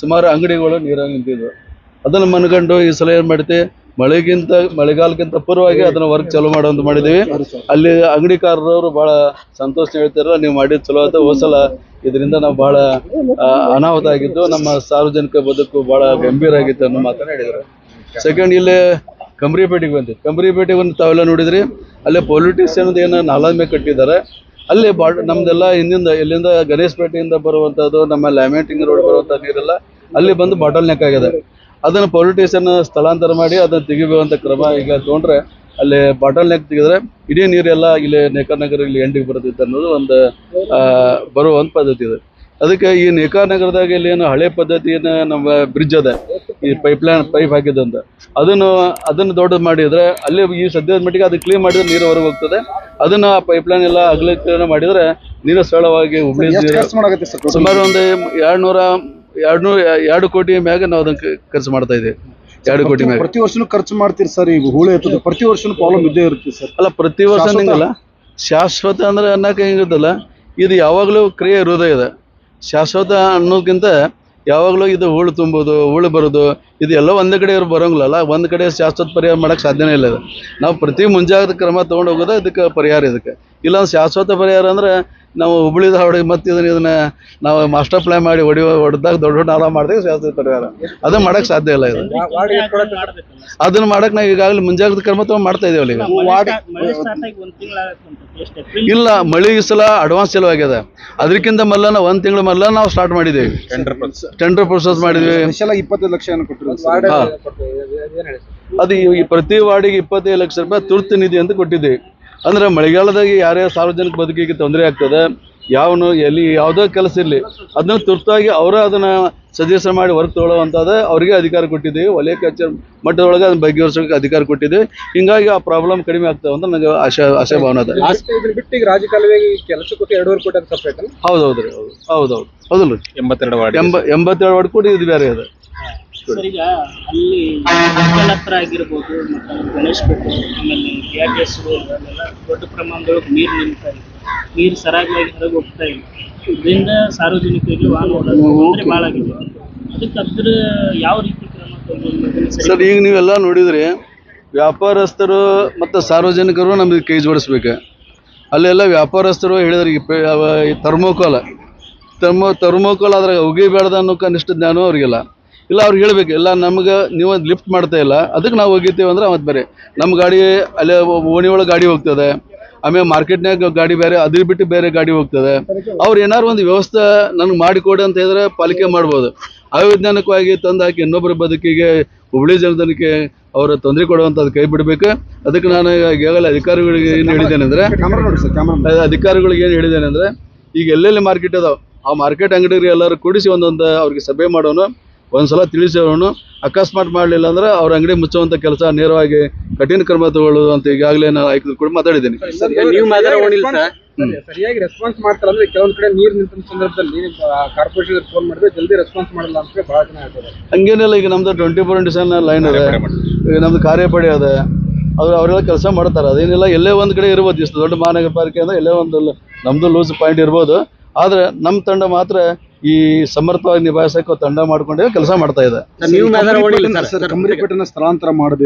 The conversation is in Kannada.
ಸುಮಾರು ಅಂಗಡಿಗಳು ನೀರಾಗಿ ನಿಂತಿದ್ವು. ಅದನ್ನು ಮನ್ಕೊಂಡು ಈ ಸಲ ಏನು ಮಾಡಿದೆ ಮಳೆಗಿಂತ, ಮಳೆಗಾಲಕ್ಕಿಂತ ಪೂರ್ವವಾಗಿ ಅದನ್ನ ವರ್ಕ್ ಚಾಲೂ ಮಾಡುವಂತ ಮಾಡಿದ್ದೀವಿ. ಅಲ್ಲಿ ಅಂಗಡಿಕಾರರವರು ಬಹಳ ಸಂತೋಷ ಹೇಳ್ತಾರ ನೀವು ಮಾಡಿದ್ ಚಲೋ ಆಯ್ತು ಹೋಸಲ ಇದರಿಂದ ನಾವು ಬಹಳ ಅನಾಹುತ ಆಗಿದ್ದು, ನಮ್ಮ ಸಾರ್ವಜನಿಕ ಬದುಕು ಬಹಳ ಗಂಭೀರ ಆಗಿತ್ತು ಅನ್ನೋ ಮಾತನ್ನ ಹೇಳಿದ್ರು. ಸೆಕೆಂಡ್ ಇಲ್ಲಿ ಕಂಬರಿಪೇಟೆಗೆ ಬಂದ್ವಿ. ಕಂಬರಿಪೇಟೆಗೆ ಒಂದು ತಾವೆಲ್ಲ ನೋಡಿದ್ರಿ, ಅಲ್ಲೇ ಪೊಲಿಟಿಷಿಯನ್ ಏನು ನಾಲಾ ಮೇಲೆ ಕಟ್ಟಿದ್ದಾರೆ. ಅಲ್ಲಿ ಬಾಡ್ ನಮ್ದೆಲ್ಲ ಹಿಂದಿಂದ, ಇಲ್ಲಿಂದ ಗಣೇಶಪೇಟೆಯಿಂದ ಬರುವಂಥದ್ದು ನಮ್ಮ ಲ್ಯಾಮೆಂಟಿಂಗ್ ರೋಡ್ ಬರುವಂಥ ನೀರೆಲ್ಲ ಅಲ್ಲಿ ಬಂದು ಬಾಟಲ್ ನೆಕ್ ಆಗಿದೆ. ಅದನ್ನು ಪೊಲಿಟಿಷಿಯನ್ ಸ್ಥಳಾಂತರ ಮಾಡಿ ಅದನ್ನು ತೆಗಿಬೇಕಂತ ಕ್ರಮ ಈಗ ತೊಗೊಂಡ್ರೆ ಅಲ್ಲಿ ಬಾಟಲ್ ನೆಕ್ ತೆಗೆದ್ರೆ ಇಡೀ ನೀರೆಲ್ಲ ಇಲ್ಲಿ ನೇಕಾನಗರ ಇಲ್ಲಿ ಎಂಡಿಗೆ ಬರ್ತೈತೆ ಅನ್ನೋದು ಒಂದು ಆ, ಬರುವಂತ ಪದ್ಧತಿ ಇದೆ. ಅದಕ್ಕೆ ಈ ನೇಕಾನಗರದಾಗ ಇಲ್ಲಿ ಏನು ಹಳೆ ಪದ್ಧತಿಯನ್ನ ನಮ್ಮ ಬ್ರಿಡ್ಜ್ ಅದ ಈ ಪೈಪ್ ಲೈನ್ ಪೈಪ್ ಹಾಕಿದಂತ ಅದನ್ನು ಅದನ್ನು ದೊಡ್ಡದು ಮಾಡಿದ್ರೆ ಅಲ್ಲಿ ಈ ಸದ್ಯದ ಮಟ್ಟಿಗೆ ಅದು ಕ್ಲೀನ್ ಮಾಡಿದ್ರೆ ನೀರು ಹೊರಗೆ ಹೋಗ್ತದೆ. ಅದನ್ನ ಪೈಪ್ ಲೈನ್ ಎಲ್ಲ ಅಗಲೀಕರಣ ಮಾಡಿದ್ರೆ ನೀರು ಸರಳವಾಗಿ ಹುಬ್ಳಿ? ಸುಮಾರು ಒಂದು ಎರಡು ನೂರ ಎರಡು ಎರಡು ಕೋಟಿ ಮ್ಯಾಗ ನಾವು ಅದನ್ನ ಖರ್ಚು ಮಾಡ್ತಾ ಇದ್ದೀವಿ ಎರಡು ಕೋಟಿ ಮ್ಯಾಗ. ಪ್ರತಿ ವರ್ಷನೂ ಖರ್ಚು ಮಾಡ್ತೀರಿ ಸರ್ ಈಗ ಹೂಳೆ ಎತ್ತದ? ಪ್ರತಿ ವರ್ಷನೂ ಪ್ರಾಬ್ಲಮ್ ಇದ್ದೇ ಇರುತ್ತೆ ಸರ್. ಅಲ್ಲ ಪ್ರತಿ ವರ್ಷ? ನಿಂಗಲ್ಲ ಶಾಶ್ವತ ಅಂದ್ರೆ ಅನ್ನಕ್ಕೆ ಹೆಂಗಿರುತ್ತಲ್ಲ ಇದು ಯಾವಾಗಲೂ ಕ್ರಿಯೆ ಇರೋದೇ ಇದೆ. ಶಾಶ್ವತ ಅನ್ನೋಕ್ಕಿಂತ ಯಾವಾಗಲೂ ಇದು ಹೂಳು ತುಂಬೋದು ಹೂಳು ಬರೋದು ಇದು ಎಲ್ಲೋ ಒಂದೇ ಕಡೆ ಇವ್ರು ಬರೋಂಗಿಲ್ಲಲ್ಲ ಒಂದು ಕಡೆ ಶಾಶ್ವತ ಪರಿಹಾರ ಮಾಡೋಕ್ಕೆ ಸಾಧ್ಯನೇ ಇಲ್ಲ ಇದು. ನಾವು ಪ್ರತಿ ಮುಂಜಾಗ್ರತೆ ಕ್ರಮ ತೊಗೊಂಡು ಹೋಗೋದು ಇದಕ್ಕೆ ಪರಿಹಾರ ಇದಕ್ಕೆ. ಇಲ್ಲ ಶಾಶ್ವತ ಪರಿಹಾರ ಅಂದರೆ ನಾವು ಹುಬ್ಳಿದ ಹೊಡಿ ಮತ್ತೆ ಇದನ್ನ ಇದನ್ನ ನಾವು ಮಾಸ್ಟರ್ ಪ್ಲಾನ್ ಮಾಡಿ ಹೊಡಿ ಹೊಡೆದಾಗ ದೊಡ್ಡ ದೊಡ್ಡ ನಾಲ ಮಾಡಿದಾಗ ಶಾಶ್ವತ ಪರಿಹಾರ. ಅದನ್ನ ಮಾಡೋಕ್ಕೆ ಸಾಧ್ಯ ಇಲ್ಲ ಇದು. ಅದನ್ನ ಮಾಡಕ್ಕೆ ನಾವು ಈಗಾಗಲೇ ಮುಂಜಾಗ್ರತೆ ಕ್ರಮ ತೊಗೊಂಡು ಮಾಡ್ತಾ ಇದ್ದೇವೆ ಈಗ. ಮಳೆ ಸ್ಟಾರ್ಟ್ ಆಗಿ ಒಂದ್ ತಿಂಗಳ ಎಷ್ಟು ಏಪ್ರಿಲ್ ಇಲ್ಲ ಮಳೆ ಈ ಸಲ ಅಡ್ವಾನ್ಸ್ ಚಲೋ ಆಗ್ಯದ ಅದಕ್ಕಿಂತ ಮೊದಲ ನಾವು ಒಂದು ತಿಂಗಳ ಮೊದಲ ನಾವು ಸ್ಟಾರ್ಟ್ ಮಾಡಿದ್ದೀವಿ ಟೆಂಡರ್ ಪ್ರೊಸೆಸ್ ಮಾಡಿದ್ವಿ. ಇಪ್ಪತ್ತೈದು ಲಕ್ಷ ಏನು ಕೊಟ್ಟಿರಿ ಹಾ. ಅದು ಈ- ಪ್ರತಿ ವಾರ್ಡಿಗೆ ಇಪ್ಪತ್ತೈದು ಲಕ್ಷ ರೂಪಾಯಿ ತುರ್ತು ನಿಧಿ ಅಂತ ಕೊಟ್ಟಿದ್ದೀವಿ. ಅಂದ್ರೆ ಮಳೆಗಾಲದಾಗ ಯಾರೇ ಸಾರ್ವಜನಿಕ ಬದುಕಿಗೆ ತೊಂದರೆ ಆಗ್ತದೆ ಯಾವನು ಎಲ್ಲಿ ಯಾವುದೋ ಕೆಲಸ ಇರಲಿ ಅದನ್ನ ತುರ್ತಾಗಿ ಅವರ ಅದನ್ನ ಸಜೆಷನ್ ಮಾಡಿ ವರ್ಕ್ ತೊಗೊಳ್ಳುವಂಥದ್ದು ಅವರಿಗೆ ಅಧಿಕಾರ ಕೊಟ್ಟಿದ್ದೀವಿ. ವಲಯ ಕಚೇರಿ ಮಟ್ಟದೊಳಗೆ ಅದನ್ನ ಬಗೆಹರಿಸೋಕೆ ಅಧಿಕಾರ ಕೊಟ್ಟಿದ್ದೀವಿ. ಹಿಂಗಾಗಿ ಆ ಪ್ರಾಬ್ಲಮ್ ಕಡಿಮೆ ಆಗ್ತಾವೆ ಅಂತ ನನಗೆ ಆಶಾ ಆಶಾ ಭಾವನೆ ಅದ ಬಿಟ್ಟು ಈಗ ರಾಜಕಾಲುವೆಗೆ ಕೆಲಸಕ್ಕೆ ಎರಡೂವರೆ ಕೋಟಿ ಸಪ್ರೇಟ್ ಹೌದು ಹೌದು ರೀ ಹೌದು. ಹೌದು ಹೌದು ಹೌದಲ್ಲ ಎಂಬತ್ತೆರಡು ವಾರ್ಡ್ ಎಂಬ ಎಂಬತ್ತೆರಡು ವಾರ್ಡ್ ಕೋಟಿ ಇದು ಬೇರೆ ಇದೆ. ಸರ್ ಈಗ ಅಲ್ಲಿ ಮಕ್ಕಳ ಹತ್ರ ಆಗಿರ್ಬೋದು ಮತ್ತು ಗಣೇಶ್ ಪೇಟೆ ಆಮೇಲೆ ಬಿ ಆರ್ ಟಿ ಎಸ್ ಅಲ್ಲೆಲ್ಲ ದೊಡ್ಡ ಪ್ರಮಾಣದೊಳಗೆ ನೀರು ನಿಲ್ತಾ ಇದೆ. ನೀರು ಸರಾಗವಾಗಿ ಹೊರಗೆ ಹೋಗ್ತಾ ಇಲ್ಲ ಇದರಿಂದ ಸಾರ್ವಜನಿಕರಿಗೆ ವಾಹನ ಓಡಾಡೋದು ಭಾಳ ಆಗಿದೆ. ಅದಕ್ಕೆ ಅದ್ರ ಯಾವ ರೀತಿ ಕ್ರಮ ತಗೊಂಡು ಸರ್? ಈಗ ನೀವೆಲ್ಲ ನೋಡಿದ್ರಿ ವ್ಯಾಪಾರಸ್ಥರು ಮತ್ತು ಸಾರ್ವಜನಿಕರು ನಮಗೆ ಕೈ ಜೋಡಿಸ್ಬೇಕು ಅಲ್ಲೆಲ್ಲ ವ್ಯಾಪಾರಸ್ಥರು ಹೇಳಿದ್ರೆ ಈ ಪೆ- ಅವ ಈ ಥರ್ಮೋಕೋಲ್. ಥರ್ಮೋ ಥರ್ಮೋಕೋಲ್ ಅದ್ರಾಗ ಒಗಿಬೇಡ್ದ ಅನ್ನೋ ಕನಿಷ್ಠ ಜ್ಞಾನ ಅವ್ರಿಗಿಲ್ಲ. ಇಲ್ಲ ಅವ್ರಿಗೆ ಹೇಳ್ಬೇಕು ಇಲ್ಲ ನಮ್ಗೆ ನೀವು ಲಿಫ್ಟ್ ಮಾಡ್ತಾ ಇಲ್ಲ ಅದಕ್ಕೆ ನಾವು ಹೋಗಿರ್ತೀವಿ ಅಂದ್ರೆ ಅವತ್ತು ಬೇರೆ. ನಮ್ಮ ಗಾಡಿ ಅಲ್ಲೇ ಓಣಿ ಒಳಗೆ ಗಾಡಿ ಹೋಗ್ತದೆ ಆಮೇಲೆ ಮಾರ್ಕೆಟ್ನಾಗ ಗಾಡಿ ಬೇರೆ ಅದ್ರ ಬಿಟ್ಟು ಬೇರೆ ಗಾಡಿ ಹೋಗ್ತದೆ. ಅವ್ರು ಏನಾರು ಒಂದು ವ್ಯವಸ್ಥೆ ನನಗೆ ಮಾಡಿಕೊಡಿ ಅಂತ ಹೇಳಿದ್ರೆ ಪಾಲಿಕೆ ಮಾಡ್ಬೋದು. ಅವೈಜ್ಞಾನಿಕವಾಗಿ ತಂದು ಹಾಕಿ ಇನ್ನೊಬ್ಬರ ಬದುಕಿಗೆ ಹುಬ್ಳಿ ಜನತನಕ್ಕೆ ಅವರ ತೊಂದರೆ ಕೊಡುವಂಥದ್ದು ಕೈ ಬಿಡಬೇಕು. ಅದಕ್ಕೆ ನಾನು ಈಗಾಗಲೇ ಅಧಿಕಾರಿಗಳಿಗೆ ಏನು ಹೇಳಿದ್ದೇನೆ ಅಂದರೆ ಅಧಿಕಾರಿಗಳಿಗೆ ಏನು ಹೇಳಿದ್ದೇನೆ ಅಂದರೆ ಈಗ ಎಲ್ಲೆಲ್ಲಿ ಮಾರ್ಕೆಟ್ ಅದಾವೆ ಆ ಮಾರ್ಕೆಟ್ ಅಂಗಡಿಗೆ ಎಲ್ಲರೂ ಕೂಡಿಸಿ ಒಂದೊಂದು ಅವ್ರಿಗೆ ಸಭೆ ಮಾಡೋನು. ಒಂದ್ಸಲ ತಿಳಿಸೋನು ಅಕಸ್ಮಾತ್ ಮಾಡಲಿಲ್ಲ ಅಂದ್ರೆ ಅವ್ರ ಅಂಗಡಿ ಮುಚ್ಚುವಂತ ಕೆಲಸ ನೇರವಾಗಿ ಕಠಿಣ ಕ್ರಮ ತಗೊಳ್ಳೋದು ಅಂತ ಈಗಾಗಲೇ ನಾನು ಆಯ್ಕೆ ಕೂಡ ಮಾತಾಡಿದ್ದೀನಿ. ನೀವು ಸರಿಯಾಗಿ ರೆಸ್ಪಾನ್ಸ್ ಮಾಡ್ತಾರೆ ಅಂದ್ರೆ ಕೆಲವೊಂದ್ ಕಡೆ ನೀರ್ ನಿಂತ ಸಂದರ್ಭದಲ್ಲಿ ಕಾರ್ಪೊರೇಷನ್ ಫೋನ್ ಮಾಡಿದ್ರೆ ಜಲ್ದಿ ರೆಸ್ಪಾನ್ಸ್ ಮಾಡಲ್ಲ ಅಂತ ಬಹಳ ಜನ ಹೇಳ್ತಾರೆ. ಹಂಗೇನಿಲ್ಲ ಈಗ ನಮ್ದು twenty four into seven line ಇದೆ ಈಗ ನಮ್ದು ಕಾರ್ಯಪಡೆ ಅದ ಅವ್ರು ಅವರೆಲ್ಲ ಕೆಲಸ ಮಾಡ್ತಾರೆ. ಅದೇನಿಲ್ಲ ಎಲ್ಲೇ ಒಂದ್ ಕಡೆ ಇರ್ಬೋದು. ಇಷ್ಟು ದೊಡ್ಡ ಮಹಾನಗರ ಪಾಲಿಕೆ ಅಂದ್ರೆ ಎಲ್ಲೇ ಒಂದು ನಮ್ದು ಲೂಸ್ ಪಾಯಿಂಟ್ ಇರ್ಬೋದು. ಆದ್ರೆ ನಮ್ಮ ತಂಡ ಮಾತ್ರ ಈ ಸಮರ್ಥವಾಗಿ ನಿಭಾಯಿಸಕ್ಕೆ ತಂಡ ಮಾಡ್ಕೊಂಡೇ ಕೆಲಸ ಮಾಡ್ತಾ ಇದೆ. ಸ್ಥಳಾಂತರ ಮಾಡಬೇಕು.